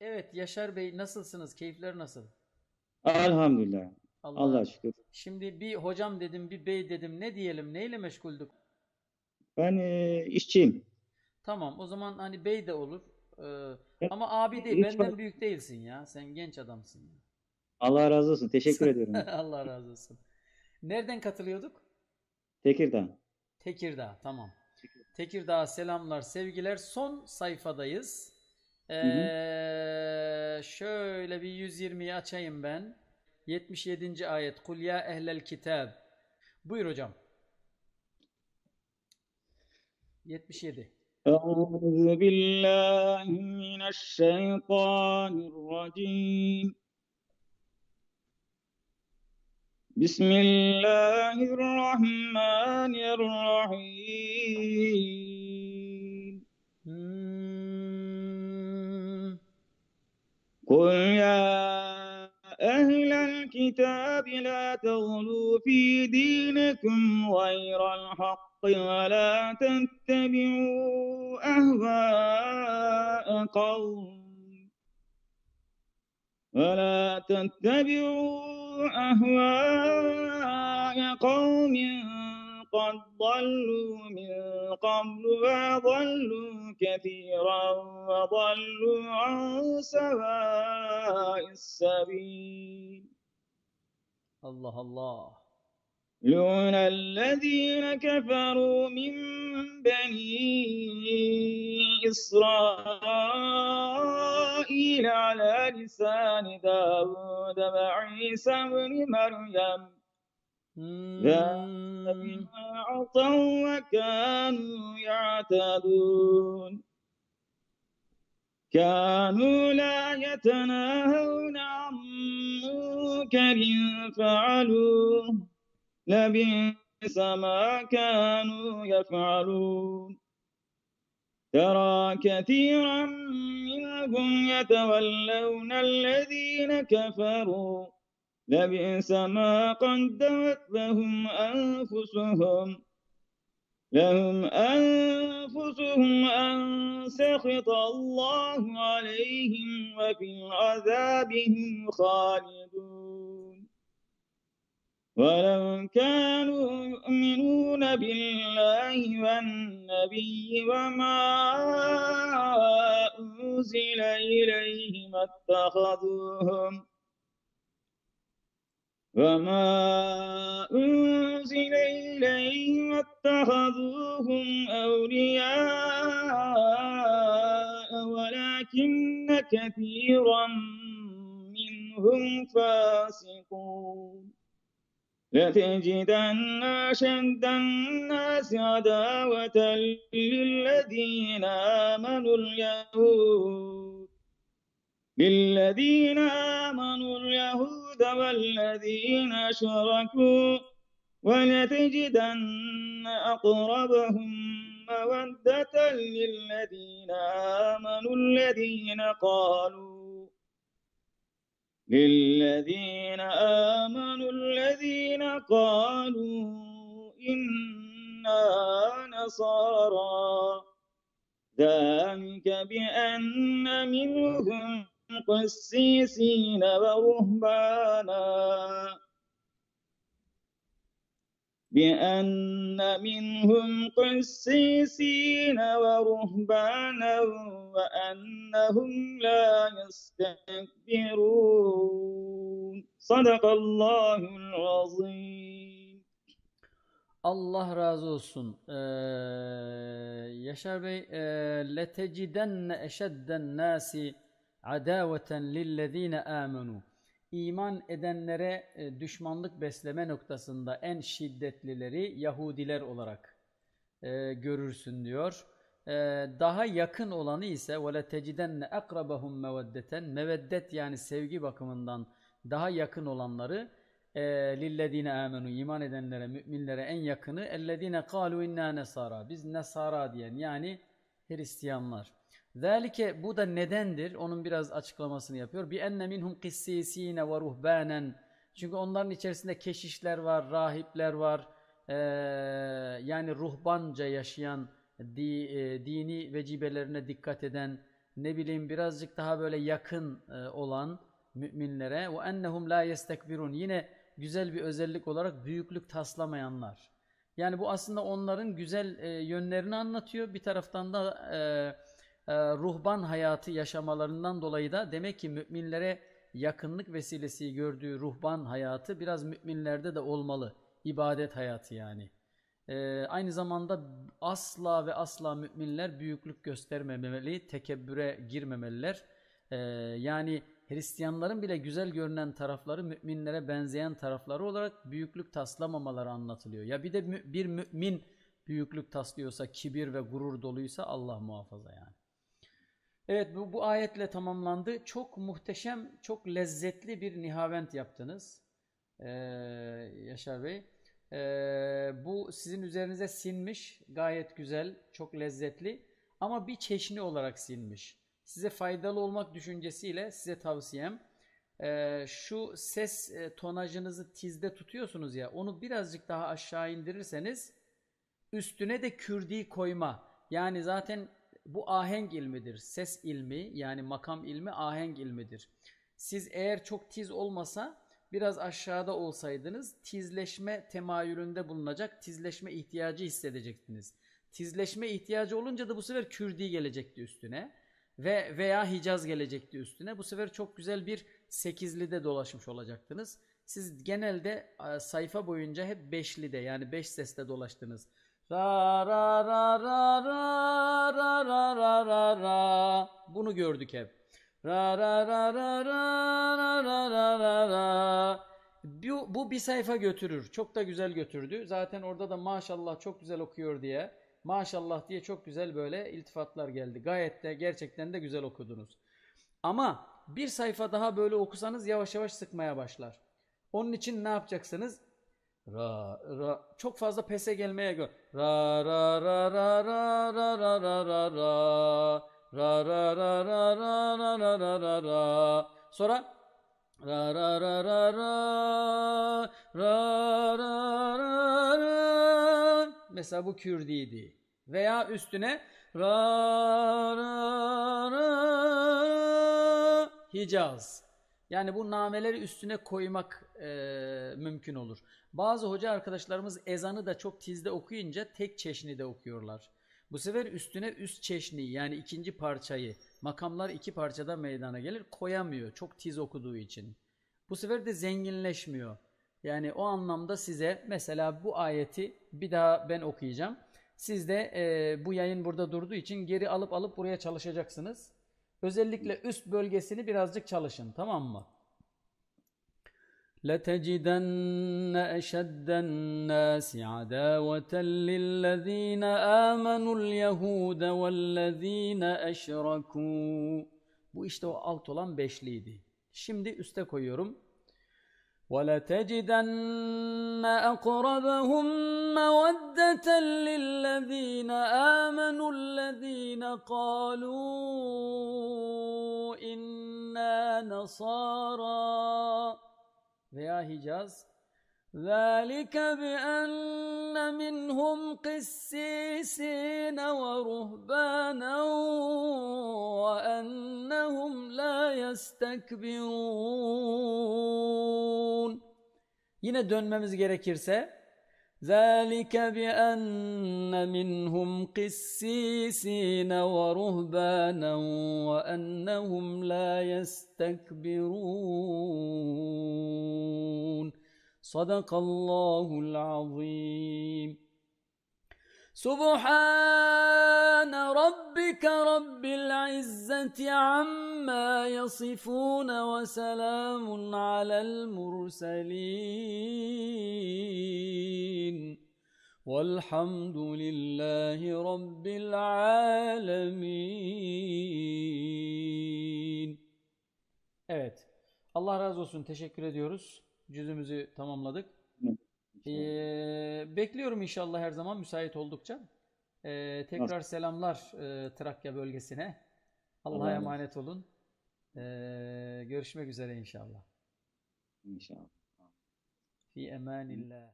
Evet Yaşar Bey nasılsınız? Keyifler nasıl? Elhamdülillah. Allah. Allah'a şükür. Şimdi bir hocam dedim, bir bey dedim. Ne diyelim? Neyle meşguldük? Ben e, işçiyim. Tamam, o zaman hani bey de olur. Ee, ama abi değil, hiç benden fark- büyük değilsin ya. Sen genç adamsın ya. Allah razı olsun. Teşekkür ediyorum. Allah razı olsun. Nereden katılıyorduk? Tekirdağ. Tekirdağ, tamam. Tekirdağ selamlar, sevgiler. Son sayfadayız. Ee, hı hı. şöyle bir 120'yi açayım ben. 77. ayet. Kul ya ehlel kitab. Buyur hocam. 77. Euzu billahi mineşşeytanirracim. Bismillahirrahmanirrahim. الكتاب لا تغلوا في دينكم غير الحق ولا تتبعوا أهواء قوم. ولا تتبعوا أهواء قوم قد ضلوا من قبل وضلوا كثيرا وضلوا عن سواء السبيل. Allah Allah. لعن الذين كفروا من بني إسرائيل على لسان داود وعيسى بن مريم. بما عصوا وكانوا يعتدون كانوا لا يتناهون عن منكر فعلوه. لبئس ما كانوا يفعلون. ترى كثيرا منهم يتولون الذين كفروا. لبئس ما قدمت لهم أنفسهم. لهم أنفسهم أن سخط الله عليهم وفي العذاب هم خالدون. ولو كانوا يؤمنون بالله والنبي وما أنزل إليه ما اتخذوهم وما أنزل إليهم اتخذوهم أولياء ولكن كثيرا منهم فاسقون. لتجدن أشد الناس عداوة للذين آمنوا اليهود. للذين آمنوا اليهود والذين أشركوا ولتجدن أقربهم مودة للذين آمنوا الذين قالوا للذين آمنوا الذين قالوا إنا نصارى. ذلك بأن منهم قسيسين ورهبانا. بأن منهم قسيسين ورهبانا وأنهم لا يستكبرون صدق الله العظيم Allah razı olsun. Ee, Yaşar Bey, e, letecidenne eşedden nasi adaveten lillezine amenu. İman edenlere e, düşmanlık besleme noktasında en şiddetlileri Yahudiler olarak e, görürsün diyor. E, daha yakın olanı ise letecidenne akrabahum meveddeten meveddet yani sevgi bakımından daha yakın olanları e, lillezine amenu iman edenlere müminlere en yakını ellezine kalu inna nesara biz nesara diyen yani Hristiyanlar. Zalike bu da nedendir? Onun biraz açıklamasını yapıyor. Bi enne minhum kissisine ve ruhbanen. Çünkü onların içerisinde keşişler var, rahipler var. Ee, yani ruhbanca yaşayan, di, e, dini vecibelerine dikkat eden ne bileyim birazcık daha böyle yakın e, olan müminlere ve ennehum la yestekbirun yine güzel bir özellik olarak büyüklük taslamayanlar. Yani bu aslında onların güzel e, yönlerini anlatıyor. Bir taraftan da e, ruhban hayatı yaşamalarından dolayı da demek ki müminlere yakınlık vesilesi gördüğü ruhban hayatı biraz müminlerde de olmalı. İbadet hayatı yani. E, aynı zamanda asla ve asla müminler büyüklük göstermemeli, tekebbüre girmemeliler. E, yani Hristiyanların bile güzel görünen tarafları müminlere benzeyen tarafları olarak büyüklük taslamamaları anlatılıyor. Ya bir de mü- bir mümin büyüklük taslıyorsa, kibir ve gurur doluysa Allah muhafaza yani. Evet bu, bu ayetle tamamlandı. Çok muhteşem, çok lezzetli bir nihavent yaptınız. Ee, Yaşar Bey. Ee, bu sizin üzerinize sinmiş. Gayet güzel, çok lezzetli. Ama bir çeşni olarak sinmiş. Size faydalı olmak düşüncesiyle size tavsiyem e, şu ses e, tonajınızı tizde tutuyorsunuz ya onu birazcık daha aşağı indirirseniz üstüne de kürdi koyma. Yani zaten bu ahenk ilmidir. Ses ilmi yani makam ilmi ahenk ilmidir. Siz eğer çok tiz olmasa biraz aşağıda olsaydınız tizleşme temayülünde bulunacak, tizleşme ihtiyacı hissedecektiniz. Tizleşme ihtiyacı olunca da bu sefer kürdi gelecekti üstüne ve veya Hicaz gelecekti üstüne. Bu sefer çok güzel bir sekizlide dolaşmış olacaktınız. Siz genelde sayfa boyunca hep beşlide yani beş sesle dolaştınız. Ra ra ra ra ra ra ra ra ra ra bunu gördük hep. Ra ra ra ra ra ra ra ra ra ra bu, bu bir sayfa götürür. Çok da güzel götürdü. Zaten orada da maşallah çok güzel okuyor diye maşallah diye çok güzel böyle iltifatlar geldi. Gayet de gerçekten de güzel okudunuz. Ama bir sayfa daha böyle okusanız yavaş yavaş sıkmaya başlar. Onun için ne yapacaksınız? Ra ra çok fazla pese gelmeye gö. Ra ra ra ra ra ra ra ra ra ra ra ra ra ra ra ra ra ra ra ra sonra ra ra ra ra ra ra ra ra ra mesela bu Kürdiydi veya üstüne ra ra ra Hicaz yani bu nameleri üstüne koymak e, mümkün olur. Bazı hoca arkadaşlarımız ezanı da çok tizde okuyunca tek çeşnide okuyorlar. Bu sefer üstüne üst çeşni yani ikinci parçayı makamlar iki parçada meydana gelir koyamıyor çok tiz okuduğu için. Bu sefer de zenginleşmiyor. Yani o anlamda size mesela bu ayeti bir daha ben okuyacağım. Siz de e, bu yayın burada durduğu için geri alıp alıp buraya çalışacaksınız. Özellikle üst bölgesini birazcık çalışın tamam mı? لتجدن أشد الناس عداوة للذين آمنوا اليهود والذين أشركوا Bu işte o alt olan beşliydi. Şimdi üste koyuyorum. وَلَتَجِدَنَّ أَقْرَبَهُمْ مَوَدَّةً لِلَّذِينَ آمَنُوا الَّذِينَ قَالُوا إِنَّا نَصَارَى. ذَٰلِكَ بِأَنَّ مِنْهُمْ قِسِّيسِينَ وَرُهْبَانًا وَأَنَّهُمْ لَا يَسْتَكْبِرُونَ. Yine dönmemiz gerekirse ذَٰلِكَ بِأَنَّ مِنْهُمْ قِسِّيسِينَ وَرُهْبَانًا وَأَنَّهُمْ لَا يَسْتَكْبِرُونَ صدق الله العظيم سبحان ربك رب العزة عما يصفون وسلام على المرسلين والحمد لله رب العالمين Evet. Allah razı olsun. Teşekkür ediyoruz. Cüzümüzü tamamladık. Ee, bekliyorum inşallah her zaman müsait oldukça. Ee, tekrar selamlar e, Trakya bölgesine. Allah'a emanet olun. Ee, görüşmek üzere inşallah. İnşallah. Fi emanillah.